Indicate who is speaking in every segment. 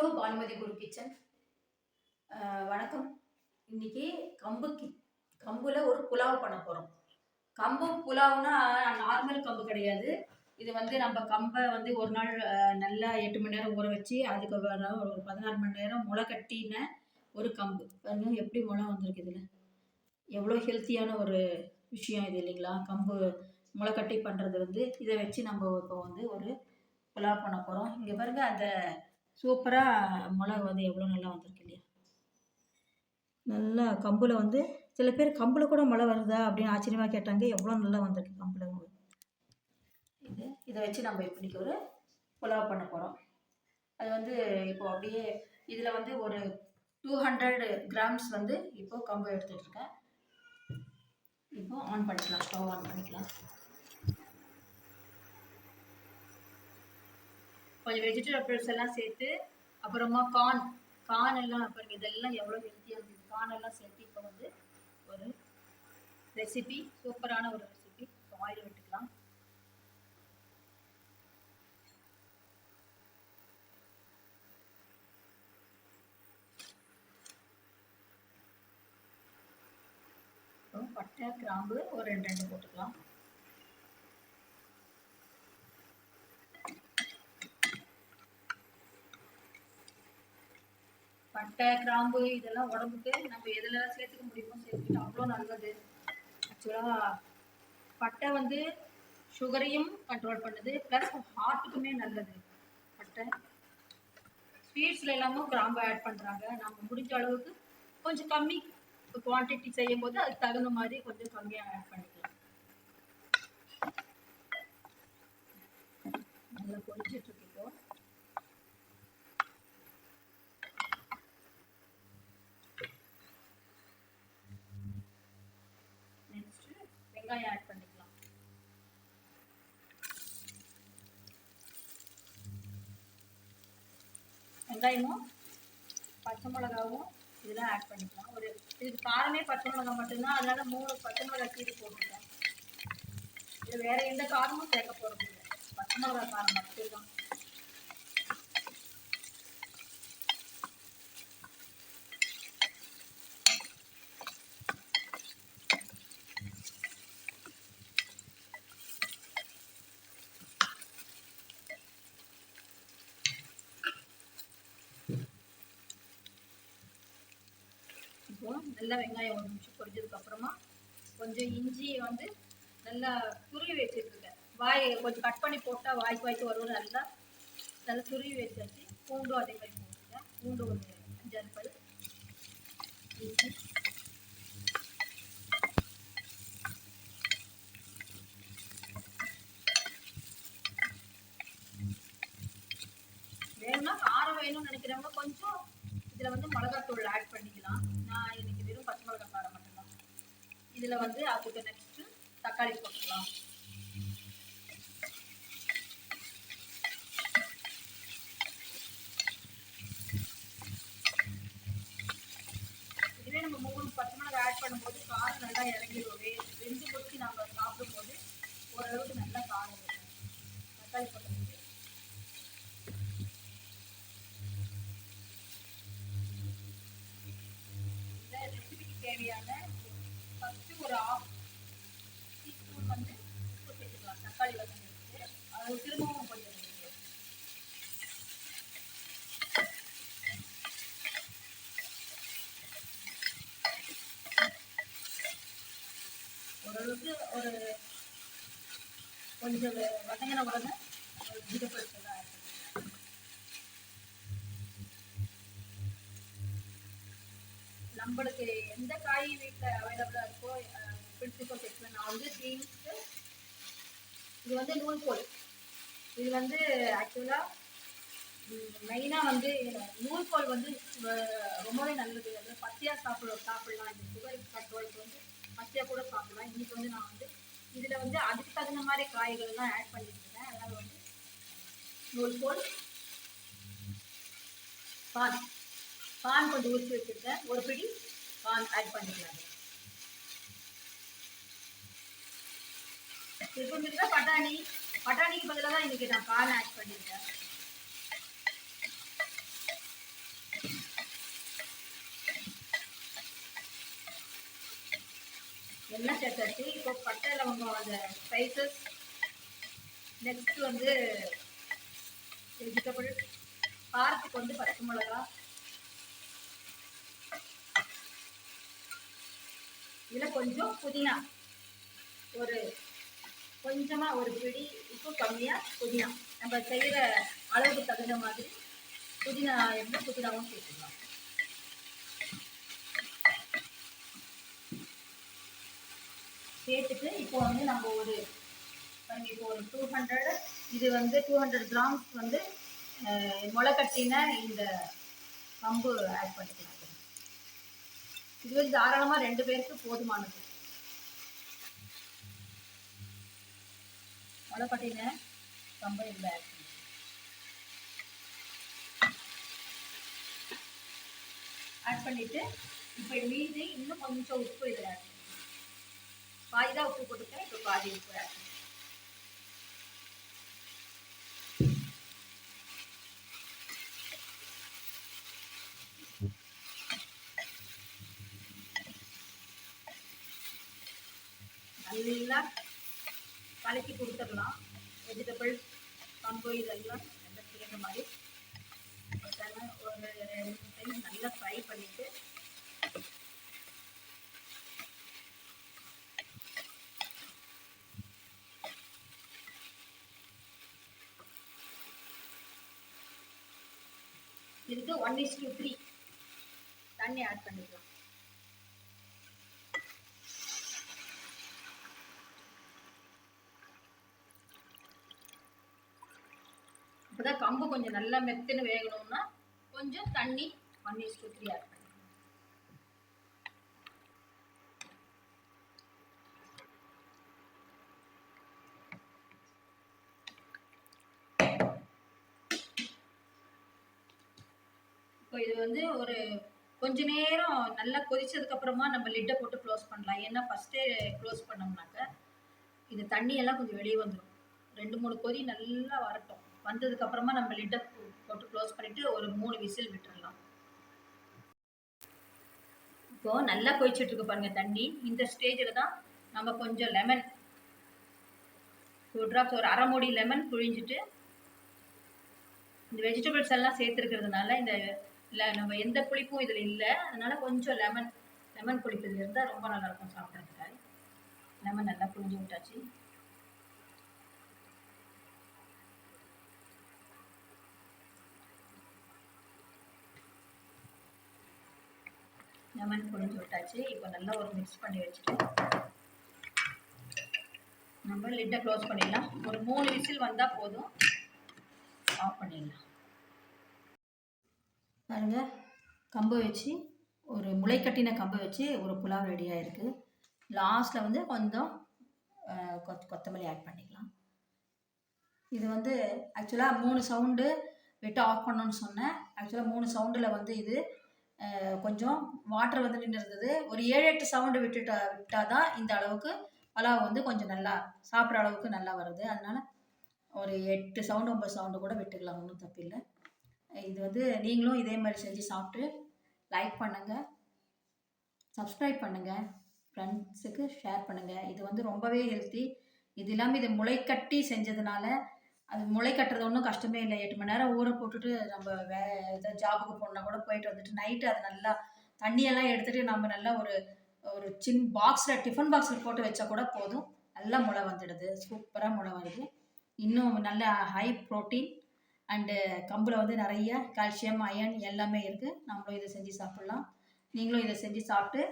Speaker 1: To Bhanumathi Guru kitchen. வணக்கம். இன்னைக்கு கம்பு கி கம்புல ஒரு புலாவ் பண்ண போகிறோம் கம்பு புலாவ்னா நார்மல் கம்பு கிடையாது. இது வந்து நம்ம கம்பை வந்து ஒரு நாள் நல்லா எட்டு மணி நேரம் ஊற வச்சு அதுக்கு ஒரு பதினாறு மணி நேரம் முளை கட்டின ஒரு கம்பு. இன்னும் எப்படி முளை வந்திருக்கு இதில். எவ்வளோ ஹெல்த்தியான ஒரு விஷயம் இது இல்லைங்களா? கம்பு முளை கட்டி பண்ணுறது வந்து இதை வச்சு நம்ம இப்போ வந்து ஒரு புலாவ் பண்ண போகிறோம் இங்கே பாருங்கள் அந்த சூப்பராக மிளகு வந்து எவ்வளோ நல்லா வந்திருக்கு இல்லையா? நல்லா கம்பில் வந்து சில பேர் கம்பில் கூட மழை வருதா அப்படின்னு ஆச்சரியமாக கேட்டாங்க. எவ்வளோ நல்லா வந்திருக்கு கம்பில் இது இதை வச்சு நம்ம இப்படிக்கு ஒரு புலாவ் பண்ண போகிறோம் அது வந்து இப்போ அப்படியே இதில் வந்து ஒரு டூ ஹண்ட்ரட் கிராம்ஸ் வந்து இப்போ கம்பு எடுத்துகிட்டு இருக்கேன். இப்போ ஆன் பண்ணிக்கலாம் ஸ்டவ் ஆன் பண்ணிக்கலாம். கொஞ்சம் வெஜிடபிள்ஸ் எல்லாம் சேர்த்து அப்புறமா கார்ன் கார்ன் எல்லாம் அப்புறம் இதெல்லாம் எவ்வளோ ஹெல்த்தியாக இருக்குது கார்ன் எல்லாம் சேர்த்து இப்போ வந்து ஒரு ரெசிபி சூப்பரான ஒரு ரெசிபி ஆயில் விட்டுக்கலாம். பட்டை கிராம்பு ஒரு ரெண்டு ரெண்டு போட்டுக்கலாம். பட்டை கிராம்பு இதெல்லாம் உடம்புக்கு நம்ம எதுலலாம் சேர்த்துக்க முடியுமோ சேர்த்துக்கிட்டு அவ்வளோ நல்லது. ஆக்சுவலாக பட்டை வந்து சுகரையும் கண்ட்ரோல் பண்ணுது. ப்ளஸ் ஹார்ட்டுக்குமே நல்லது. பட்டை. ஸ்வீட்ஸில் எல்லாமும் கிராம்பு ஆட் பண்ணுறாங்க நம்ம முடிஞ்ச அளவுக்கு கொஞ்சம் கம்மி குவான்டிட்டி செய்யும் போது அதுக்கு தகுந்த மாதிரி கொஞ்சம் கம்மியாக ஆட் பண்ணிக்கலாம். நல்லா பொரிச்சிட்டு இருக்கு இப்போ நெக்ஸ்ட் வெங்காயம் ஆட் பண்ணிக்கலாம். வெங்காயமும் பச்சை மிளகாவும் இதெல்லாம் ஆட் பண்ணிக்கலாம். ஒரு இதுக்கு காரமே பச்சை மிளகா மட்டும்தான் அதனால மூணு பச்சை மிளகா கீரி போட்டுருக்கேன் இது வேற எந்த காரமும் சேர்க்க போகிறது இல்லை. பச்சை மிளகா காரம் மட்டும்தான் இப்போ நல்லா வெங்காயம் ஒரு நிமிஷம் பொரிஞ்சதுக்கு அப்புறமா கொஞ்சம் இஞ்சி வந்து நல்லா துருவி வச்சுருக்கேன் வாய் கொஞ்சம் கட் பண்ணி போட்டால் வாய்க்கு வாய்க்கு வரும் நல்லா நல்லா துருவி வச்சாச்சு. பூண்டும் அதே மாதிரி போட்டுருக்கேன் பூண்டு ஒரு அஞ்சாறு பல். இஞ்சி வேணும்னா காரம் வேணும்னு நினைக்கிறவங்க கொஞ்சம் இதில் வந்து மிளகாத்தூள் ஆட் பண்ணிக்கலாம். நான் இன்னைக்கு வெறும் பச்சை மிளகா காரம் மட்டும்தான். இதில் வந்து அதுக்கு நெக்ஸ்ட்டு தக்காளி போட்டுக்கலாம். இதுவே நம்ம மூணு பச்சை மிளகா ஆட் பண்ணும்போது காரம் நல்லா இறங்கிடும் வெந்து கொத்தி நம்ம சாப்பிடும்போது ஓரளவுக்கு நல்லா காரம் இருக்கும் தக்காளி போட்டு இந்த ரெசிபிக்கு தேவையான ஃபஸ்ட்டு ஒரு ஆஃப் டீஸ்பூன் வந்து உப்பு சேர்த்துக்கலாம் தக்காளி வதங்கிறதுக்கு அது திரும்பவும் ஓரளவுக்கு ஒரு கொஞ்சம் வதங்கின உடனே வெஜிடபிள்ஸ் நம்மளுக்கு எந்த காய் வீட்டில் அவைலபிளாக இருக்கோ பிடிச்சிக்கோ செக்ல நான் வந்து இது வந்து நூல் கோழி இது வந்து ஆக்சுவலாக மெயினாக வந்து நூல்கோல் வந்து ரொம்பவே நல்லது. அது பச்சையாக சாப்பிட சாப்பிட்லாம். இந்த சுகர் கண்ட்ரோலுக்கு வந்து பச்சையாக கூட சாப்பிடலாம். இன்றைக்கி வந்து நான் வந்து இதில் வந்து அதுக்கு தகுந்த மாதிரி காய்கள்லாம் ஆட் பண்ணியிருக்கேன் அதனால் வந்து நூல்கோல் பான் பான் கொஞ்சம் ஊற்றி வச்சுருக்கேன். ஒரு பிடி பான் ஆட் பண்ணிக்கலாம். இப்போ பட்டாணி. பட்டாணிக்கு பதிலாக தான் இன்றைக்கி நான் பால் ஆட் பண்ணியிருக்கேன் எல்லாம் சேர்த்தாச்சு. இப்போ பட்டை லவங்கம் அந்த ஸ்பைசஸ் நெக்ஸ்ட் வந்து வெஜிடபிள் காரத்துக்கு வந்து பச்சை மிளகா. இதில் கொஞ்சம் புதினா. ஒரு கொஞ்சமாக ஒரு பிடி உப்பு கம்மியாக புதினா. நம்ம செய்கிற அளவுக்கு தகுந்த மாதிரி புதினா இருந்தால் புதினாவும் சேர்த்துக்கலாம். சேர்த்துட்டு இப்போ வந்து நம்ம ஒரு பாருங்க இப்போ ஒரு டூ ஹண்ட்ரட் இது வந்து டூ ஹண்ட்ரட் கிராம்ஸ் வந்து அஹ், இந்த கம்பு ஆட் பண்ணிக்கலாம். இது வந்து தாராளமாக ரெண்டு பேருக்கு போதுமானது. முளை கட்டின கம்பு இதில் ஆட் பண்ணி பண்ணிட்டு இப்போ மீதி இன்னும் கொஞ்சம் உப்பு இதில் ஆட் பாதி தான் உப்பு போட்டுருக்கேன் இப்போ பாதி உப்பு ஆட் நல்லா கலக்கி கொடுத்துடலாம் கம்பு இதெல்லாம் நல்லா சேர்ந்த மாதிரி. அதெல்லாம் ஒரு ரெண்டு டைம் நல்லா ஃப்ரை பண்ணிவிட்டு இதுக்கு ஒன் இஸ் டூ த்ரீ தண்ணி ஆட் பண்ணிக்கலாம். கம்பு கொஞ்சம் நல்லா மெத்துன்னு வேகணும்னா கொஞ்சம் தண்ணி one is to three add இப்போ இது வந்து ஒரு கொஞ்ச நேரம் நல்லா கொதிச்சதுக்கு அப்புறமா நம்ம லிட்டை போட்டு க்ளோஸ் பண்ணலாம். ஏன்னா ஃபஸ்ட்டே க்ளோஸ் பண்ணோம்னாக்க இது தண்ணியெல்லாம் கொஞ்சம் வெளியே வந்துடும் ரெண்டு மூணு கொதி நல்லா வரட்டும். வந்ததுக்கு அப்புறமா நம்ம லிட்டை போட்டு க்ளோஸ் பண்ணிட்டு ஒரு மூணு விசில் விட்டுடலாம் இப்போ நல்லா கொதிச்சிட்டு இருக்கு பாருங்க தண்ணி. இந்த ஸ்டேஜில் தான் நம்ம கொஞ்சம் லெமன் டூ ட்ராப்ஸ் ஒரு அரை மூடி லெமன் புழிஞ்சிட்டு இந்த வெஜிடபிள்ஸ் எல்லாம் சேர்த்துருக்கிறதுனால இந்த இல்லை நம்ம எந்த புளிப்பும் இதில் இல்லை. அதனால கொஞ்சம் லெமன் லெமன் புளிப்பு இதில் இருந்தால் ரொம்ப நல்லாயிருக்கும் சாப்பிட்றதுக்கு. லெமன் நல்லா புழிஞ்சு விட்டாச்சு. லெமன் புழிஞ்சு விட்டாச்சு. இப்போ நல்லா ஒரு மிக்ஸ் பண்ணி வச்சுட்டு நம்ம லிட்டை க்ளோஸ் பண்ணிடலாம். ஒரு மூணு விசில் வந்தால் போதும். ஆஃப் பண்ணிடலாம். பாருங்க கம்பு வச்சு ஒரு முளைக்கட்டின கம்பு வச்சு ஒரு புலாவ் ரெடியாக இருக்குது லாஸ்ட்டில் வந்து கொஞ்சம் கொத் கொத்தமல்லி ஆட் பண்ணிக்கலாம். இது வந்து ஆக்சுவலாக மூணு சவுண்டு விட்டு ஆஃப் பண்ணணும்னு சொன்னேன். ஆக்சுவலாக மூணு சவுண்டில் வந்து இது கொஞ்சம் வாட்டர் வந்து நின்று இருந்தது ஒரு ஏழு எட்டு சவுண்டு விட்டுட்டா விட்டால் தான் இந்த அளவுக்கு பலாவ் வந்து கொஞ்சம் நல்லா சாப்பிட்ற அளவுக்கு நல்லா வருது. அதனால ஒரு எட்டு சவுண்டு ஒம்பது சவுண்டு கூட விட்டுக்கலாம். ஒன்றும் தப்பில்லை இது வந்து நீங்களும் இதே மாதிரி செஞ்சு சாப்பிட்டு லைக் பண்ணுங்கள் சப்ஸ்கிரைப் பண்ணுங்கள் ஃப்ரெண்ட்ஸுக்கு ஷேர் பண்ணுங்கள் இது வந்து ரொம்பவே ஹெல்த்தி இது இல்லாமல் இது முளைக்கட்டி செஞ்சதுனால அது முளை கட்டுறது ஒன்றும் கஷ்டமே இல்லை. எட்டு மணி நேரம் ஊற போட்டுட்டு நம்ம வே ஏதாவது ஜாபுக்கு போனால் கூட போயிட்டு வந்துட்டு நைட்டு அது நல்லா தண்ணியெல்லாம் எடுத்துகிட்டு நம்ம நல்லா ஒரு ஒரு சின் பாக்ஸில் டிஃபன் பாக்ஸில் போட்டு வச்சா கூட போதும். நல்லா முளை வந்துடுது. சூப்பராக முளை வருது. இன்னும் நல்ல ஹை ப்ரோட்டீன் அண்டு கம்பில் வந்து நிறைய கால்சியம் அயன் எல்லாமே இருக்குது நம்மளும் இதை செஞ்சு சாப்பிட்லாம். நீங்களும் இதை செஞ்சு சாப்பிட்டு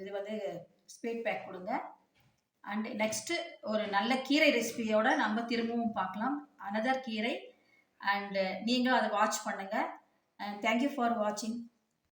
Speaker 1: இது வந்து ஸ்பீட் பேக் கொடுங்க. அண்ட் நெக்ஸ்ட்டு ஒரு நல்ல கீரை ரெசிபியோட நம்ம திரும்பவும் பார்க்கலாம். அனதர் கீரை. அண்டு நீங்களும் அதை வாட்ச் பண்ணுங்கள் தேங்க்யூ ஃபார் வாட்சிங்